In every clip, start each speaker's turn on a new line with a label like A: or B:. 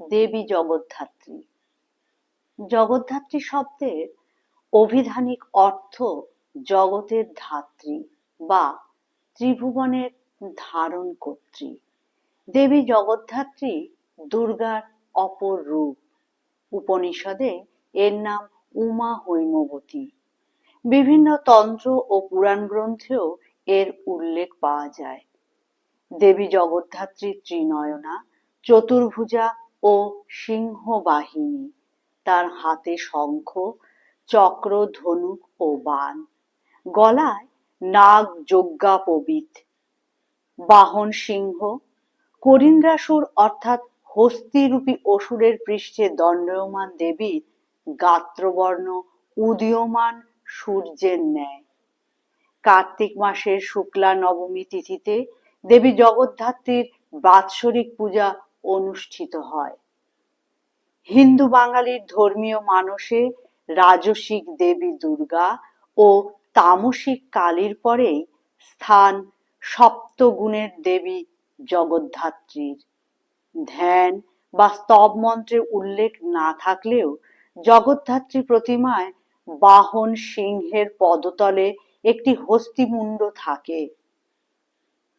A: দেবী জগদ্ধাত্রী। জগদ্ধাত্রী শব্দের অভিধানিক অর্থ জগতের ধাত্রী বা ত্রিভুবনের ধারণ কর্ত্রী। দেবী জগদ্ধাত্রী দুর্গার অপর রূপ। উপনিষদে এর নাম উমা হৈমবতী। বিভিন্ন তন্ত্র ও পুরাণ গ্রন্থেও এর উল্লেখ পাওয়া যায়। দেবী জগদ্ধাত্রী ত্রিনয়না, চতুর্ভুজা ও সিংহ বাহিনী তার হাতে শঙ্খ, চক্র, ধনুক ও বাণ গলায় নাগ যজ্ঞা যজ্ঞাপবিত বাহন সিংহ, করিন্দ্রাসুর অর্থাৎ হস্তিরূপী অসুরের পৃষ্ঠে দণ্ডয়মান দেবীর গাত্রবর্ণ উদীয়মান সূর্যের ন্যায়। কার্তিক মাসের শুক্লা নবমী তিথিতে দেবী জগদ্ধাত্রীর বাৎসরিক পূজা অনুষ্ঠিত হয়। হিন্দু বাঙালির ধর্মীয় মানসে রাজসিক দেবী দুর্গা ও তামসিক কালীর পরেই স্থান সপ্তগুণের দেবী জগদ্ধাত্রীর। ধ্যান বা স্তব মন্ত্রের উল্লেখ না থাকলেও জগদ্ধাত্রী প্রতিমায় বাহন সিংহের পদতলে একটি হস্তিমুণ্ড থাকে।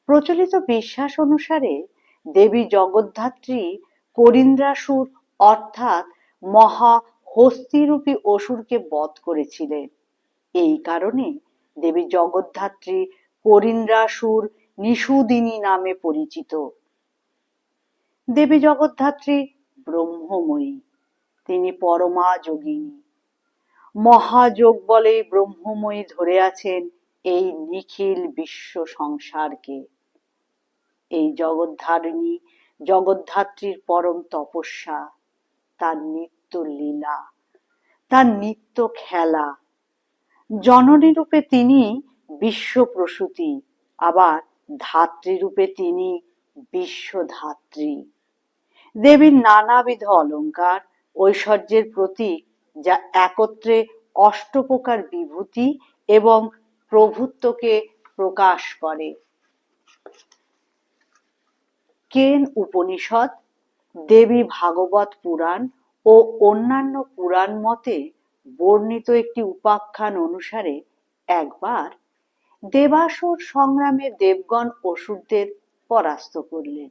A: প্রচলিত বিশ্বাস অনুসারে দেবী জগদ্ধাত্রী করিন্দ্রাসুর অর্থাৎ মহা হস্তিরূপী অসুরকে বধ করেছিলেন। এই কারণে দেবী জগদ্ধাত্রী করিন্দ্রাসুর নিষুদিনী নামে পরিচিত। দেবী জগদ্ধাত্রী ব্রহ্মময়ী, তিনি পরমা যোগিনী। মহাযোগ বলে ব্রহ্মময়ী ধরে আছেন এই নিখিল বিশ্ব সংসারকে। এই জগদ্ধারিণী, জগদ্ধাত্রীর পরম তপস্যা, তার নিত্য লীলা, তার নিত্য খেলা। জননী রূপে তিনি বিশ্ব প্রসূতি, আবার ধাত্রী রূপে তিনি বিশ্বধাত্রী দেবীর নানাবিধ অলঙ্কার, ঐশ্বর্যের প্রতীক, যা একত্রে অষ্টপ্রকার বিভূতি এবং প্রভুত্বকে প্রকাশ করে। কেন উপনিষদ, দেবী ভাগবত পুরাণ ও অন্যান্য পুরাণ মতে বর্ণিত একটি উপাখ্যান অনুসারে একবার দেবাসুর সংগ্রামে দেবগণ অসুরদের পরাস্ত করলেন।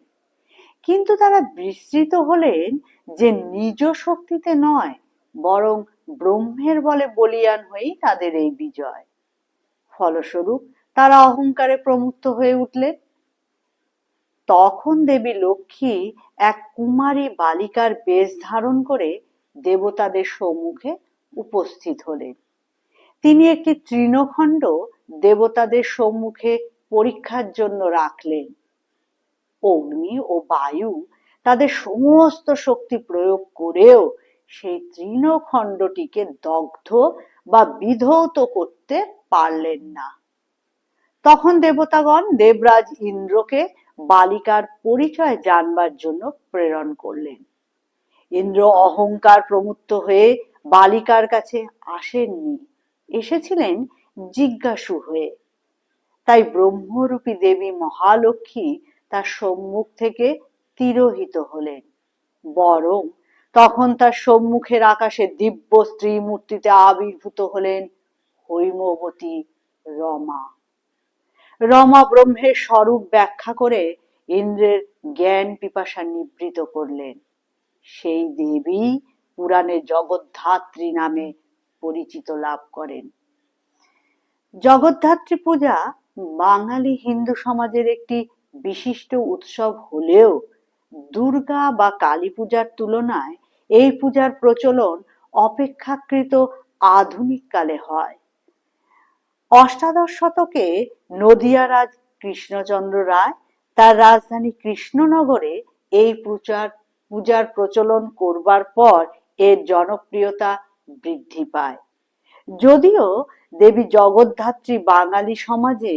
A: কিন্তু তারা বিস্মৃত হলেন যে নিজ শক্তিতে নয়, বরং ব্রহ্মের বলে বলিয়ান হয়েই তাদের এই বিজয়। ফলস্বরূপ তারা অহংকারে প্রমুক্ত হয়ে উঠলেন। তখন দেবী লক্ষ্মী এক কুমারী বালিকার বেশ ধারণ করে দেবতাদের সম্মুখে উপস্থিত হলেন। তিনি একটি তৃণখণ্ড দেবতাদের সম্মুখে পরীক্ষার জন্য রাখলেন। অগ্নি ও বায়ু তাদের সমস্ত শক্তি প্রয়োগ করেও সেই তৃণখণ্ডটিকে দগ্ধ বা বিধৌত করতে পারলেন না। তখন দেবতাগণ দেবরাজ ইন্দ্রকে বালিকার পরিচয় জানবার জন্য প্রেরণ করলেন। ইন্দ্র অহংকার প্রমুক্ত হয়ে বালিকার কাছে আসেননি, এসেছিলেন জিজ্ঞাসু হয়ে। তাই ব্রহ্মরূপী দেবী মহালক্ষ্মী তার সম্মুখ থেকে তিরোহিত হলেন। বরং তখন তার সম্মুখের আকাশে দিব্য স্ত্রী মূর্তিতে আবির্ভূত হলেন হৈমবতী রমা। রমা ব্রহ্মের স্বরূপ ব্যাখ্যা করে ইন্দ্রের জ্ঞান পিপাসা নিবৃত করলেন। সেই দেবী পুরাণে জগদ্ধাত্রী নামে পরিচিত লাভ করেন। জগদ্ধাত্রী পূজা বাঙালি হিন্দু সমাজের একটি বিশিষ্ট উৎসব হলেও দুর্গা বা কালী পূজার তুলনায় এই পূজার প্রচলন অপেক্ষাকৃত আধুনিক কালে হয়। অষ্টাদশ শতকে নদিয়ারাজ কৃষ্ণচন্দ্র রায় তার রাজধানী কৃষ্ণনগরে এই পূজার পূজার প্রচলন করবার পর এর জনপ্রিয়তা বৃদ্ধি পায়। যদিও দেবী জগদ্ধাত্রী বাঙালি সমাজে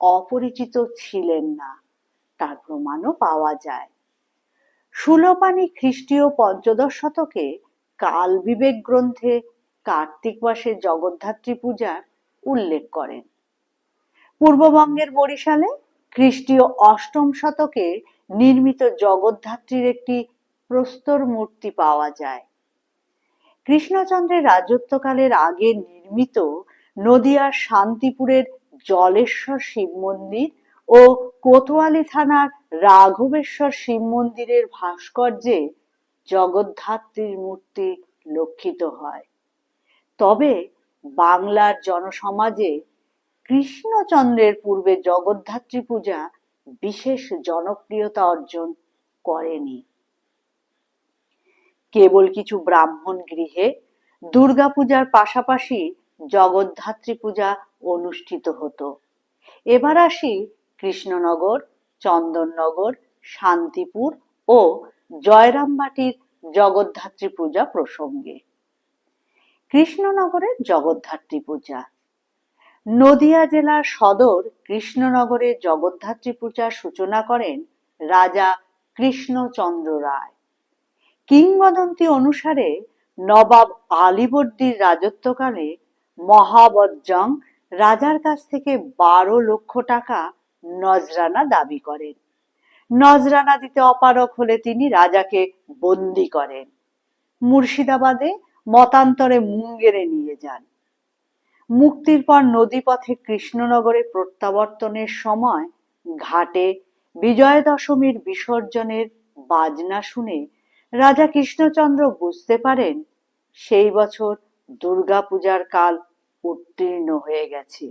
A: অপরিচিত ছিলেন না, তার প্রমাণও পাওয়া যায়। সুলপানি খ্রিস্টীয় পঞ্চদশ শতকে কাল বিবেক গ্রন্থে কার্তিক মাসে জগদ্ধাত্রী পূজার উল্লেখ করেন। পূর্ববঙ্গের বরিশালে খ্রিস্টীয় অষ্টম শতকে নির্মিত জগদ্ধাত্রীর একটি প্রস্তর মূর্তি পাওয়া যায়। কৃষ্ণচন্দ্রের রাজত্বকালের আগে নির্মিত নদিয়ার শান্তিপুরের জলেশ্বর শিব মন্দির ও কোতোয়ালি থানার রাঘবেশ্বর শিব মন্দিরের ভাস্কর্যে জগদ্ধাত্রীর মূর্তি লক্ষিত হয়। তবে বাংলার জনসমাজে কৃষ্ণচন্দ্রের পূর্বে জগদ্ধাত্রী পূজা বিশেষ জনপ্রিয়তা অর্জন করেনি। কেবল কিছু ব্রাহ্মণ গৃহে দুর্গাপূজার পাশাপাশি জগদ্ধাত্রী পূজা অনুষ্ঠিত হতো। এবার আসি কৃষ্ণনগর, চন্দননগর, শান্তিপুর ও জয়রামবাটির জগদ্ধাত্রী পূজা প্রসঙ্গে। কৃষ্ণনগরের জগদ্ধাত্রী পূজা। নদিয়া জেলার সদর কৃষ্ণনগরে জগদ্ধাত্রী পূজার সূচনা করেন রাজা কৃষ্ণচন্দ্র রায়। কিংবদন্তি অনুসারে নবাব আলীবর্দীর রাজত্বকালে মহাবজ্জং রাজার কাছ থেকে বারো লক্ষ টাকা নজরানা দাবি করেন। নজরানা দিতে অপারক হলে তিনি রাজাকে বন্দি করেন। মুর্শিদাবাদে মতান্তরে মুঙ্গেরে নিয়ে যান। মুক্তির পর নদীপথে কৃষ্ণনগরে প্রত্যাবর্তনের সময় ঘাটে বিজয় দশমীর বিসর্জনের বাজনা শুনে রাজা কৃষ্ণচন্দ্র বুঝতে পারেন, সেই বছর দুর্গাপূজার কাল উত্তীর্ণ হয়ে গেছে।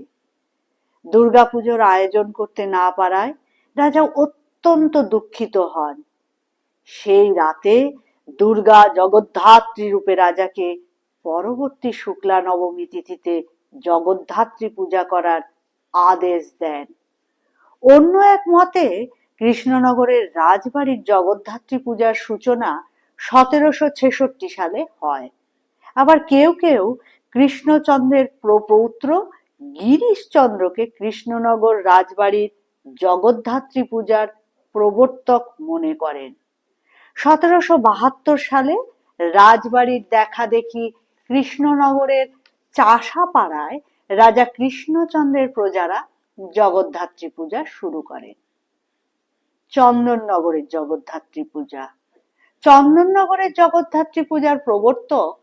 A: দুর্গাপুজোর আয়োজন করতে না পারায় রাজা অত্যন্ত দুঃখিত হন। সেই রাতে দুর্গা জগদ্ধাত্রী রূপে রাজাকে পরবর্তী শুক্লা নবমী তিথিতে জগদ্ধাত্রী পূজা করার আদেশ দেন। অন্য এক মতে, কৃষ্ণনগরের রাজবাড়ির জগদ্ধাত্রী পূজার সূচনা সতেরোশো ছেষট্টি সালে হয়। আবার কেউ কেউ কৃষ্ণচন্দ্রের প্রপৌত্র গিরিশচন্দ্রকে কৃষ্ণনগর রাজবাড়ির জগদ্ধাত্রী পূজার প্রবর্তক মনে করেন। সতেরোশো বাহাত্তর সালে রাজবাড়ির দেখা দেখি কৃষ্ণনগরের চাষাপাড়ায় রাজা কৃষ্ণচন্দ্রের প্রজারা জগদ্ধাত্রী পূজা শুরু করেন। চন্দননগরের জগদ্ধাত্রী পূজা। চন্দননগরের জগদ্ধাত্রী পূজার প্রবর্তক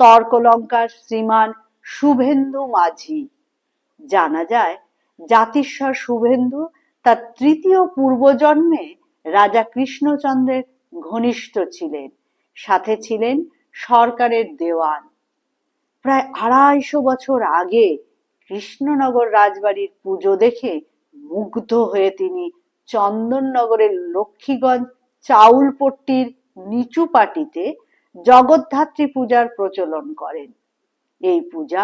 A: তর্কলঙ্কার শ্রীমান শুভেন্দু মাঝি। জানা যায়, জাতিস্বর শুভেন্দু তার তৃতীয় পূর্বজন্মে রাজা কৃষ্ণচন্দ্রের ঘনিষ্ঠ ছিলেন, সাথে ছিলেন সরকারের দেওয়ান। প্রায় আড়াইশো বছর আগে কৃষ্ণনগর রাজবাড়ির পুজো দেখে মুগ্ধ হয়ে তিনি চন্দননগরের লক্ষ্মীগঞ্জ চাউলপট্টির নিচু পাটিতে জগদ্ধাত্রী পূজার প্রচলন করেন। এই পূজা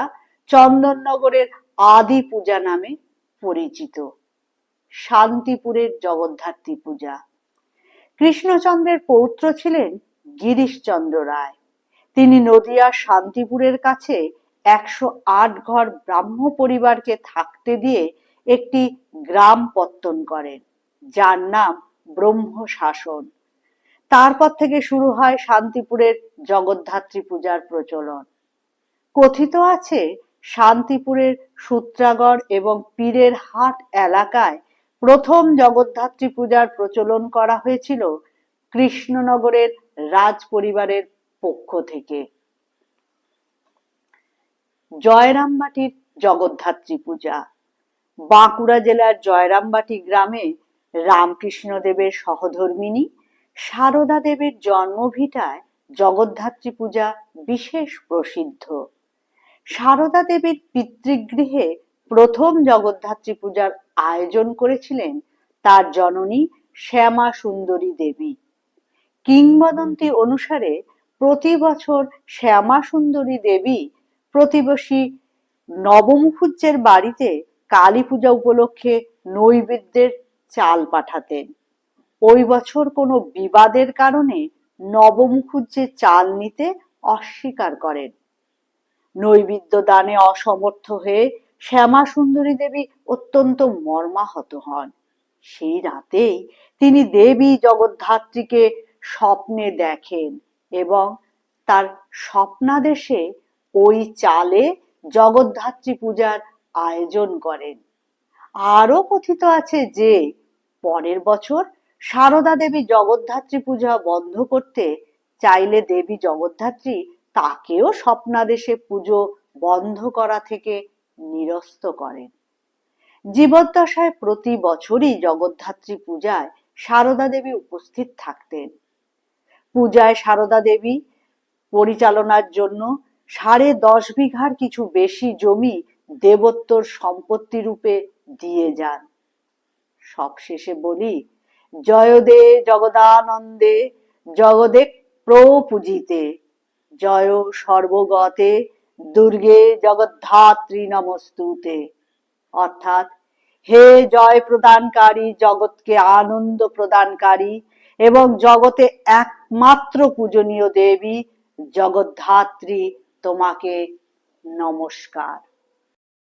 A: চন্দননগরের আদি পূজা নামে পরিচিত। শান্তিপুরের জগদ্ধাত্রী পূজা। কৃষ্ণচন্দ্রের পৌত্র ছিলেন গিরিশচন্দ্র রায়। তিনি নদিয়া শান্তিপুরের কাছে একশো আট ঘর ব্রাহ্ম পরিবারকে থাকতে দিয়ে একটি গ্রাম পত্তন করেন, যার নাম ব্রহ্ম শাসন তারপর থেকে শুরু হয় শান্তিপুরের জগদ্ধাত্রী পূজার প্রচলন। কথিত আছে, শান্তিপুরের সূত্রাগড় এবং পীরের হাট এলাকায় প্রথম জগদ্ধাত্রী পূজার প্রচলন করা হয়েছিল কৃষ্ণনগরের রাজ পরিবারের পক্ষ থেকে। জয়রামবাটির জগদ্ধাত্রী পূজা। বাঁকুড়া জেলার জয়রামবাটি গ্রামে রামকৃষ্ণ দেবের সহধর্মিনী সারদা দেবের জন্মভিটায় জগদ্ধাত্রী পূজা বিশেষ প্রসিদ্ধ। সারদা দেবীর পিতৃগৃহে প্রথম জগদ্ধাত্রী পূজার আয়োজন করেছিলেন তার জননী শ্যামা সুন্দরী দেবী। কিংবদন্তি অনুসারে প্রতি বছর শ্যামা সুন্দরী দেবী প্রতিবেশী নবমুখুজ্জের বাড়িতে কালী পূজা উপলক্ষে নৈবেদ্যের চাল পাঠাতেন। ওই বছর কোনো বিবাদের কারণে নবমুখুজ্জে চাল নিতে অস্বীকার করেন। নৈবেদ্য দানে অসমর্থ হয়ে শ্যামা সুন্দরী দেবী অত্যন্ত মর্মাহত হন। সেই রাতেই তিনি দেবী জগদ্ধাত্রীকে স্বপ্নে দেখেন এবং তার স্বপ্নাদেশে ওই চালে জগদ্ধাত্রী পূজার আয়োজন করেন। আরও কথিত আছে যে, পরের বছর সারদা দেবী জগদ্ধাত্রী পূজা বন্ধ করতে চাইলে দেবী জগদ্ধাত্রী তাকেও স্বপ্নাদেশে পুজো বন্ধ করা থেকে নিরস্ত করেন জীবদ্দশায় প্রতি বছরই জগদ্ধাত্রী পূজায় সারদা দেবী উপস্থিত থাকতেন। পূজায় সারদা দেবী পরিচালনার জন্য সাড়ে দশ বিঘার কিছু বেশি জমি দেবোত্তর সম্পত্তি রূপে দিয়ে যান। সবশেষে বলি জয়দে জগদানন্দে, জগদে প্রপূজিতে জয় সর্বগতে দুর্গে জগদ্ধাত্রী নমস্তুতে। অর্থাৎ, হে জয় প্রদানকারী, জগৎকে আনন্দ প্রদানকারী এবং জগতে একমাত্র পূজনীয় দেবী জগদ্ধাত্রী তোমাকে নমস্কার।